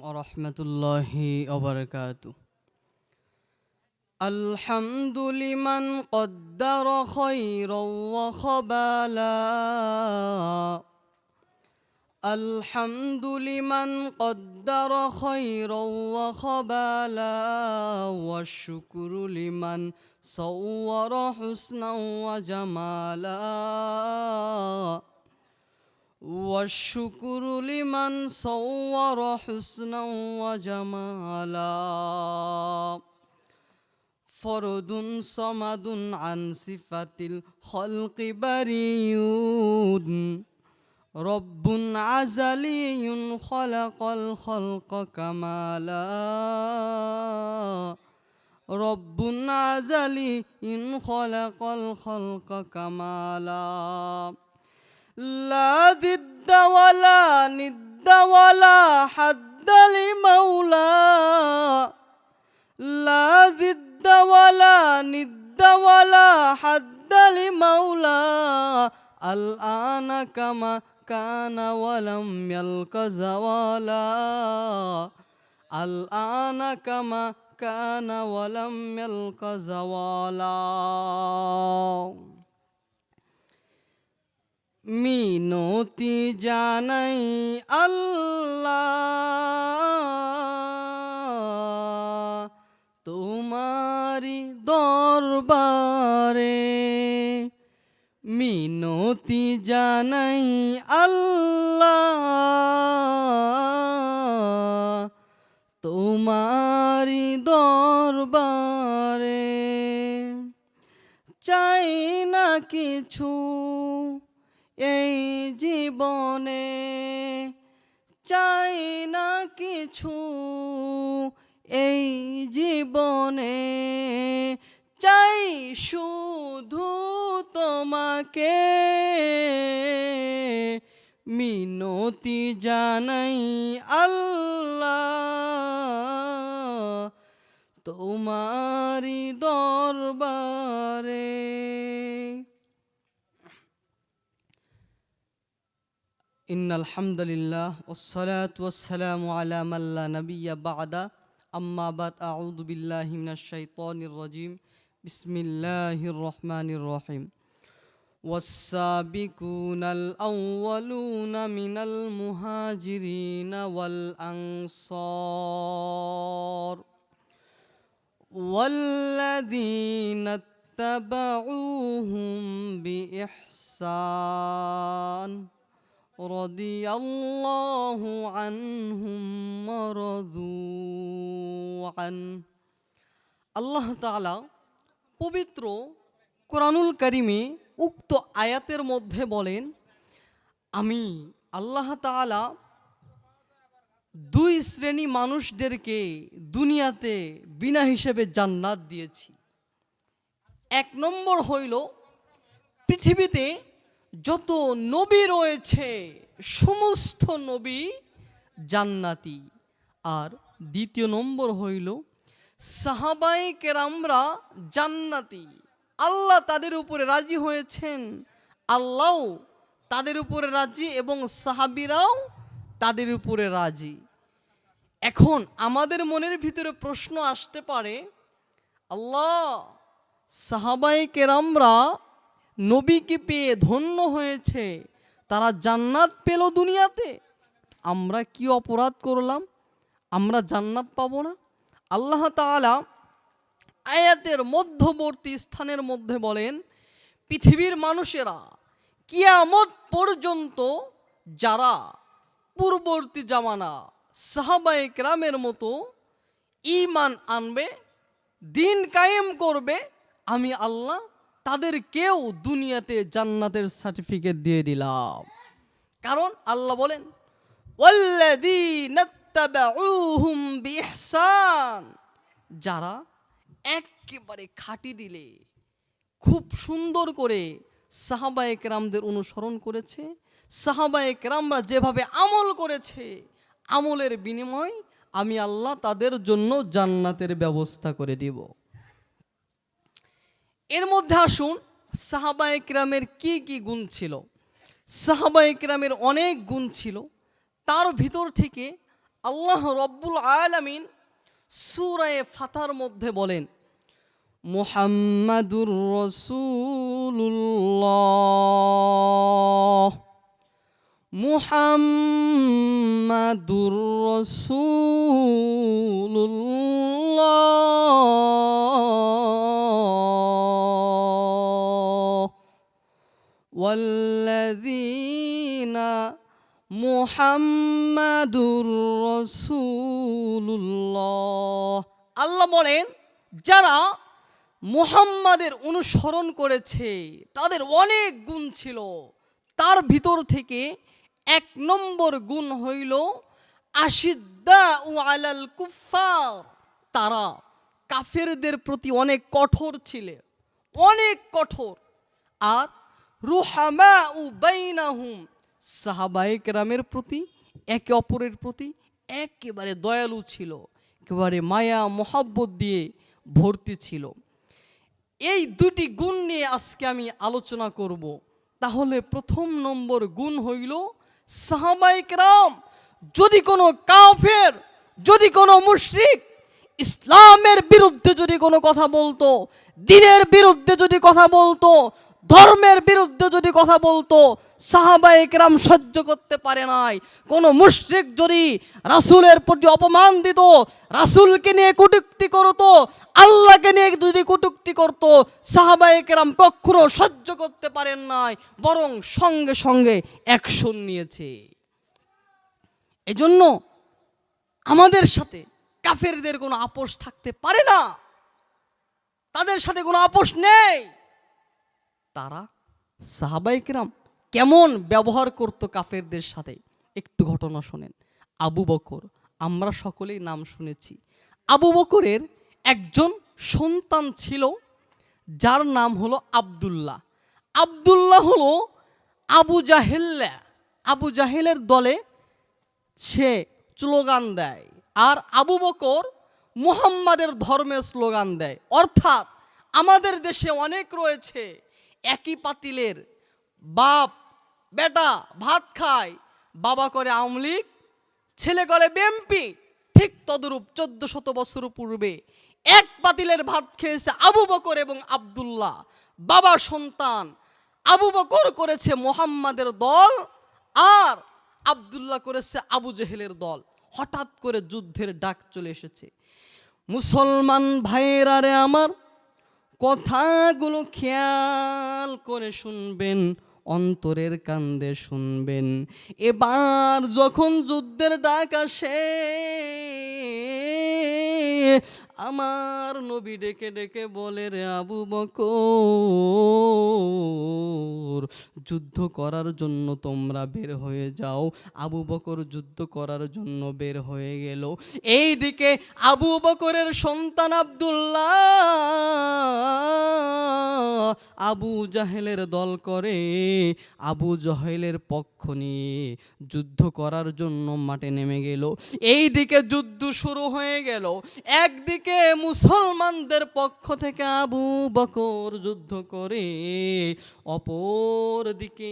ورحمة الله وبركاته الحمد لمن قدر خيرا وخبالا الحمد لمن قدر خيرا وخبالا والشكر لمن صور حسنا وجمالا والشكر لمن صور حسنا وجمالا فرد صمد عن صفة الخلق بريود رب عزلي خلق الخلق كمالا رب عزلي خلق الخلق كمالا لا ضد ولا ند ولا حد لمولى لا ضد ولا ند ولا حد لمولى الآن كما كان ولم يلق زوالا. الآن كما كان ولم يلق زوالا. মিনতি জানাই আল্লাহ তোমারি দরবারে। মিনতি জানাই আল্লাহ তোমারি দরবারে। চাই না কিছু এই জীবনে চাই না কিছু, এই জীবনে চাই শুধু তোমাকে। মিনতি জানাই আল্লাহ তোমারি দরবারে। إن الحمد لله والصلاة والسلام على من لا نبي بعد أما بعد أعوذ بالله من الشيطان الرجيم بسم الله الرحمن الرحيم والسابقون الأولون من المهاجرين والأنصار والذين اتبعوهم بإحسان رضي الله عنهم ورضوا عنه আল্লাহ তাআলা পবিত্র কোরআনুল কারিমে উক্ত আয়াতের মধ্যে বলেন আমি আল্লাহ তাআলা দুই শ্রেণী মানুষদেরকে দুনিয়াতে বিনা হিসেবে জান্নাত দিয়েছি এক নম্বর হইল পৃথিবীতে যত নবী রয়েছে, সমস্ত নবী জান্নাতি। আর দ্বিতীয় নম্বর হইল সাহাবাই কেরামরা জান্নাতি। আল্লাহ তাদের উপরে রাজি হয়েছেন। আল্লাহ তাদের উপরে রাজি এবং সাহাবিরাও তাদের উপরে রাজি। এখন আমাদের মনের ভিতরে প্রশ্ন আসতে পারে, আল্লাহ সাহাবাই কেরামরা নবীকে পেয়ে ধন্য হয়েছে। তারা জান্নাত পেল দুনিয়াতে। আমরা কি অপরাধ করলাম? আমরা জান্নাত পাবো না? আল্লাহ তাআলা আয়াতের মধ্যবর্তী স্থানের মধ্যে বলেন, পৃথিবীর মানুষেরা কিয়ামত পর্যন্ত যারা পূর্ববর্তী জামানা সাহাবায়ে গ্রামের মতো ইমান আনবে, দিন কায়েম করবে, আমি আল্লাহ তাদের কেউ দুনিয়াতে জান্নাতের সার্টিফিকেট দিয়ে দিলাম। কারণ আল্লাহ বলেন যারা একেবারে খাঁটি দিলে, খুব সুন্দর করে সাহাবায়ে কেরামদের অনুসরণ করেছে, সাহাবায়ে রামরা যেভাবে আমল করেছে, আমলের বিনিময় আমি আল্লাহ তাদের জন্য জান্নাতের ব্যবস্থা করে দিব। এর মধ্যে আসুন সাহাবা একরামের কি কি গুণ ছিল? সাহাবা একরামের অনেক গুণ ছিল। তার ভিতর থেকে আল্লাহ রব্বুল আলামিন সুরায়ে ফাতার মধ্যে বলেন, মুহাম্মাদুর রসুল্লাহ মুহাম্মাদুর রসুল্লাহ والذين মুহাম্মাদুর রসুল্লাহ আল্লাহ বলেন যারা মুহাম্মাদের অনুসরণ করেছে তাদের অনেক গুণ ছিল তার ভিতর থেকে এক নম্বর গুণ হইল আশিদ্দা ও আলাল কুফার তারা কাফেরদের প্রতি অনেক কঠোর ছিলে অনেক কঠোর আর রুহামা উ বাইনাহুম। সাহাবায়ে কেরামের প্রতি, একে অপরের প্রতি একেবারে দয়ালু ছিল, একেবারে মায়া, মোহাব্বত দিয়ে ভর্তি ছিল। এই দুটি গুণ নিয়ে আজকে আমি আলোচনা করব। তাহলে প্রথম নম্বর গুণ হইল সাহাবাইক রাম যদি কোনো কাফের, যদি কোনো মুশরিক ইসলামের বিরুদ্ধে যদি কোনো কথা বলতো, দিনের বিরুদ্ধে যদি কথা বলতো ধর্মের বিরুদ্ধে যদি কথা বলতো সাহাবাইক রাম সহ্য করতে পারে নাই। কোনো মুশরিক যদি রাসূলের প্রতি অপমান দিত, রাসূলকে নিয়ে কটূক্তি করতো, আল্লাহকে নিয়ে যদি কটূক্তি করতো সাহাবাইক রাম কখনো সহ্য করতে পারেন নাই, বরং সঙ্গে সঙ্গে অ্যাকশন নিয়েছে। এজন্য আমাদের সাথে কাফেরদের কোনো আপোষ থাকতে পারে না। তাদের সাথে কোনো আপোষ নেই। তারা সাহাবাইকরাম কেমন ব্যবহার করতো কাফেরদের সাথে? একটু ঘটনা শোনেন। আবু বকর, আমরা সকলেই নাম শুনেছি। আবু বকরের একজন সন্তান ছিল, যার নাম হলো আবদুল্লাহ। আবদুল্লাহ হলো আবু জাহেল্লা আবু জাহেলের দলে সে স্লোগান দেয় আর আবু বকর মুহাম্মাদের ধর্মের স্লোগান দেয়। অর্থাৎ আমাদের দেশে অনেক রয়েছে একই পাতিলের বাপ বেটা ভাত খায়, বাবা করে আওয়ামী লীগ, ছেলে করে বিএমপি। ঠিক তদরূপ চোদ্দ শত বছর পূর্বে এক পাতিলের ভাত খেয়েছে আবু বকর এবং আবদুল্লাহ। বাবা সন্তান আবু বকর করেছে মোহাম্মদের দল আর আবদুল্লাহ করেছে আবু জেহেলের দল। হঠাৎ করে যুদ্ধের ডাক চলে এসেছে। মুসলমান ভাইয়েরা রে আমার কথাগুলো খেয়াল করে শুনবেন। অন্তরের কান্দে শুনবেন। এবার যখন যুদ্ধের ডাক আসে, আমার নবী ডেকে ডেকে বলে, রে আবু বকর, যুদ্ধ করার জন্য তোমরা বের হয়ে যাও। আবু বকর যুদ্ধ করার জন্য বের হয়ে গেল। এই দিকে আবু বকরের সন্তান আব্দুল্লাহ আবু জাহেলের দল করে, আবু জাহেলের পক্ষ নিয়ে যুদ্ধ করার জন্য মাঠে নেমে গেল। এই দিকে যুদ্ধ শুরু হয়ে গেল। একদিকে মুসলমানদের পক্ষ থেকে আবু বকর যুদ্ধ করে অপর দিকে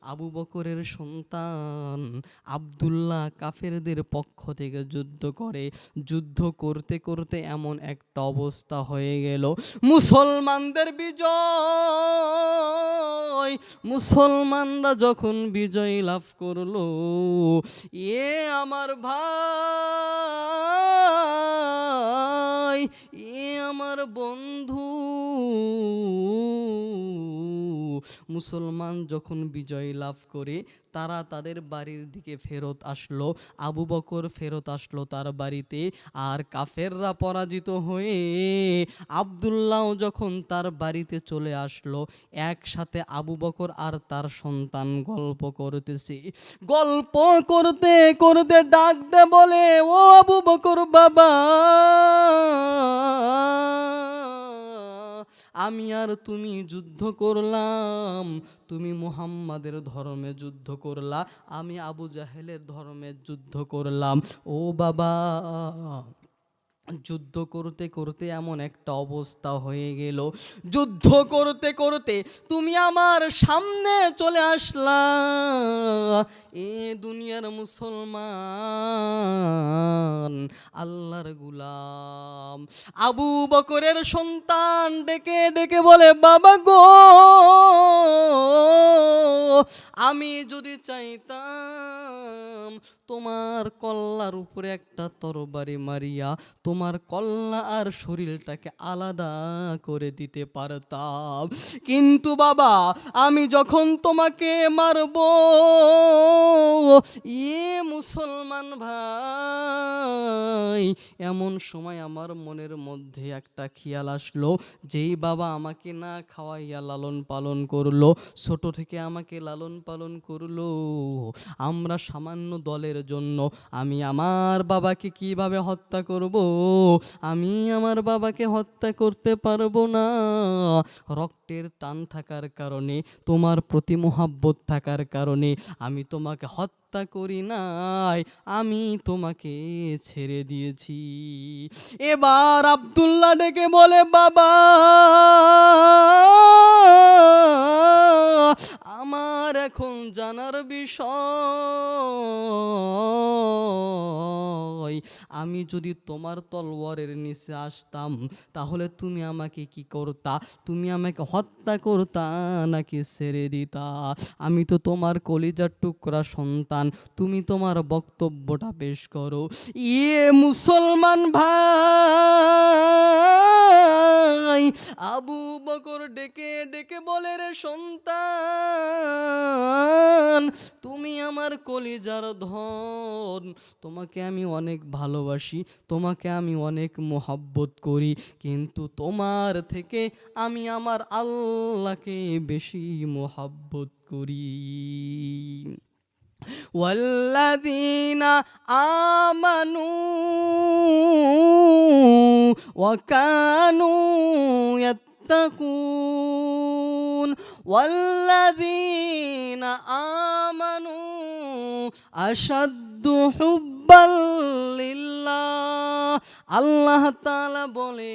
আবু বকরের সন্তান আবদুল্লাহ কাফেরদের পক্ষ থেকে যুদ্ধ করে। যুদ্ধ করতে করতে এমন একটা অবস্থা হয়ে গেল। মুসলমানদের বিজয়। মুসলমানরা যখন বিজয় লাভ করল এ আমার ভাই এ আমার বন্ধু। মুসলমান যখন বিজয় লাভ করে, তারা তাদের বাড়ির দিকে ফেরত আসলো। আবু বকর ফেরত আসলো তার বাড়িতে আর কাফেররা পরাজিত হয়ে আবদুল্লাহ যখন তার বাড়িতে চলে আসলো, একসাথে আবু বকর আর তার সন্তান গল্প করতেছে। গল্প করতে করতে ডাকতে বলে, ও আবু বকর বাবা! আমি আর তুমি যুদ্ধ করলাম। তুমি মুহাম্মাদের ধর্মে যুদ্ধ করলা। আমি আবু জাহেলের ধর্মে যুদ্ধ করলাম। ও বাবা। যুদ্ধ করতে করতে এমন একটা অবস্থা হয়ে গেল। যুদ্ধ করতে করতে তুমি আমার সামনে চলে আসলা। এ দুনিয়ার মুসলমান, আল্লাহর গুলাম। আবু বকরের সন্তান ডেকে ডেকে বলে, বাবা গো, আমি যদি চাইতাম তোমার কল্লার উপরে একটা তরবারি মারিয়া তোমার কল্লা আর শরীরটাকে আলাদা করে দিতে পারতাম। কিন্তু বাবা, আমি যখন তোমাকে মারব ইয়ে মুসলমান ভাই, এমন সময় আমার মনের মধ্যে একটা খেয়াল আসলো, যেই বাবা আমাকে না খাওয়াইয়া লালন পালন করল, ছোট থেকে আমাকে লালন পালন করল। আমরা সামান্য দলের জন্য আমি আমার বাবাকে কীভাবে হত্যা করব? আমি আমার বাবাকে হত্যা করতে পারব না। রক্তের টান থাকার কারণে, তোমার প্রতি মোহাব্বত থাকার কারণে আমি তোমাকে হত্যা করি নাই, আমি তোমাকে ছেড়ে দিয়েছি। এবার আব্দুল্লাহ ডেকে বলে, বাবা, আমার এখন জানার বিষয়, আমি যদি তোমার তলোয়ারের নিচে আসতাম, তাহলে তুমি আমাকে কি করতা? তুমি আমাকে হত্যা করতা নাকি ছেড়ে দিতা? আমি তো তোমার কলিজার টুকরা সন্তান তুমি তোমার বক্তব্যটা পেশ করো। ইয়ে মুসলমান ভাই, আবু বকর ডেকে ডেকে বলে, রে সন্তান, তুমি আমার কলিজার ধন, তোমাকে আমি অনেক ভালোবাসি, তোমাকে আমি অনেক মোহাব্বত করি, কিন্তু তোমার থেকে আমি আমার আল্লাহকে বেশি মোহাব্বত করি। والذين آمنوا وكانوا يتقون والذين آمنوا আসাদ্দ হুব্বাল্লিল্লাহ আল্লাহ তালা বলেন,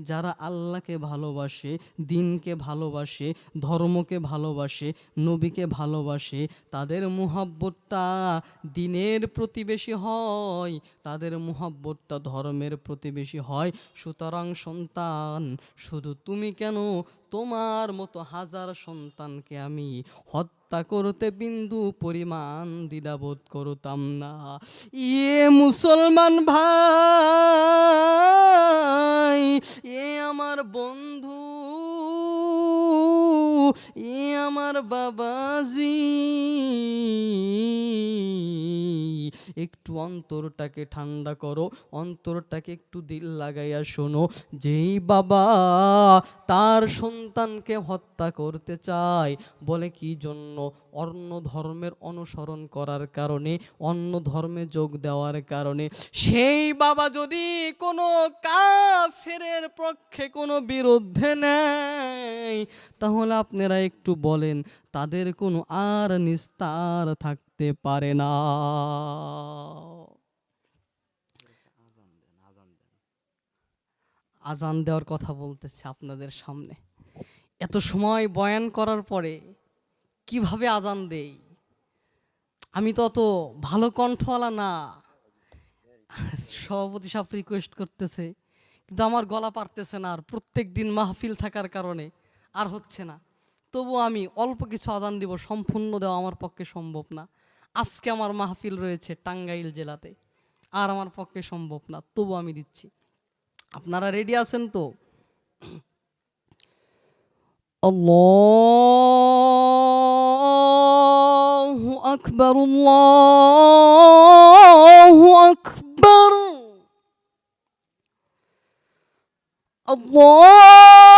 যারা আল্লাহকে ভালোবাসে, দিনকে ভালোবাসে, ধর্মকে ভালোবাসে, নবীকে ভালোবাসে, তাদের মুহাব্বতটা দিনের প্রতিবেশী হয়, তাদের মুহাব্বতটা ধর্মের প্রতিবেশী হয়। সুতরাং সন্তান, শুধু তুমি কেন? তোমার মতো হাজার সন্তানকে আমি হত্যা করতে বিন্দু পরিমাণ দ্বিধাবোধ করতাম না। ইয়ে মুসলমান ভাই এ আমার বন্ধু এ আমার বাবাজি। একটু অন্তরটাকে ঠান্ডা করো, অন্তরটাকে একটু দিল লাগাইয়া শোনো। যেই বাবা তার সন্তানকে হত্যা করতে চায়, বলে কি জন্য? অন্য ধর্মের অনুসরণ করার কারণে, অন্য ধর্মে যোগ দেওয়ার কারণে। সেই বাবা যদি কোনো কাফেরের পক্ষে কোনো বিরুদ্ধে নেয়, তাহলে আপনারা একটু বলেন, তাদের কোনো আর নিস্তার থাকতে পারে না। আজান দেওয়ার কথা বলতেছে আপনাদের সামনে। এত সময় বয়ান করার পরে কীভাবে আজান দেই? আমি তো অত ভালো কণ্ঠওয়ালা না। সভাপতি সাহেব রিকোয়েস্ট করতেছে, কিন্তু আমার গলা পারতেছে না আর প্রত্যেক দিন মাহফিল থাকার কারণে আর হচ্ছে না। তবু আমি অল্প কিছু আজান দিব, সম্পূর্ণ দেওয়া আমার পক্ষে সম্ভব না। আজকে আমার মাহফিল রয়েছে টাঙ্গাইল জেলাতে, আর আমার পক্ষে সম্ভব না তবু আমি দিচ্ছি। আপনারা রেডি আছেন তো? আকবার আকবার। আল্লাহু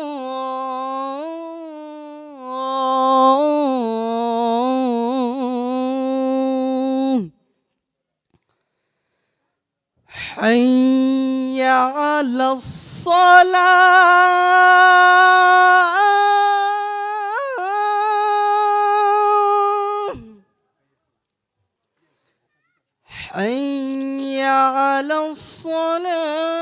حي على الصلاة. حي على الصلاة.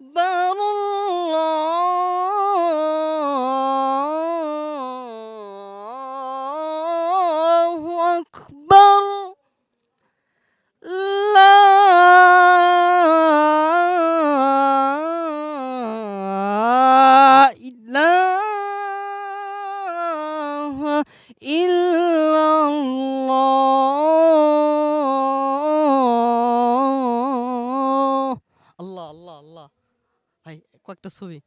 Bye. sauver.